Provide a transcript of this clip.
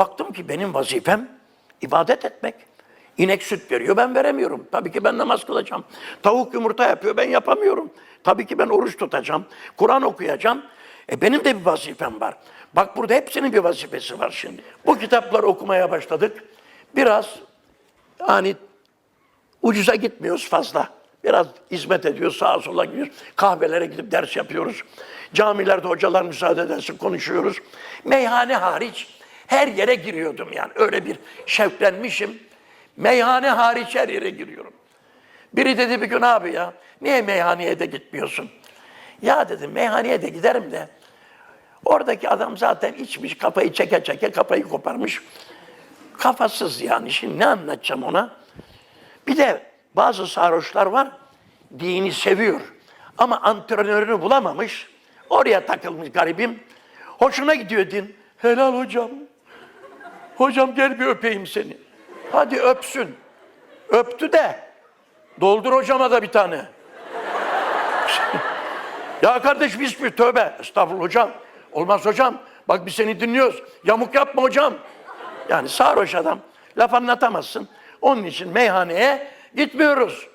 Baktım ki benim vazifem ibadet etmek. İnek süt veriyor ben veremiyorum. Tabii ki ben namaz kılacağım. Tavuk yumurta yapıyor ben yapamıyorum. Tabii ki ben oruç tutacağım. Kur'an okuyacağım. E benim de bir vazifem var. Bak burada hepsinin bir vazifesi var şimdi. Bu kitapları okumaya başladık. Biraz yani ucuza gitmiyoruz fazla. Biraz hizmet ediyoruz, sağa sola gidiyoruz. Kahvelere gidip ders yapıyoruz. Camilerde hocalar müsaade ederse konuşuyoruz. Meyhane hariç her yere giriyordum yani. Öyle bir şevklenmişim. Meyhane hariç her yere giriyorum. Biri dedi bir gün abi ya, niye meyhaneye de gitmiyorsun? Ya dedim meyhaneye de giderim de. Oradaki adam zaten içmiş, kafayı çeke çeke kafayı koparmış. Kafasız yani. Şimdi ne anlatacağım ona? Bir de bazı sarhoşlar var, dini seviyor. Ama antrenörünü bulamamış, oraya takılmış garibim. Hoşuna gidiyor din. Helal hocam. Hocam gel bir öpeyim seni. Hadi öpsün. Öptü de doldur hocama da bir tane. ya kardeş biz bir tövbe. Estağfurullah hocam. Olmaz hocam. Bak biz seni dinliyoruz. Yamuk yapma hocam. Yani sarhoş adam. Laf anlatamazsın. Onun için meyhaneye gitmiyoruz.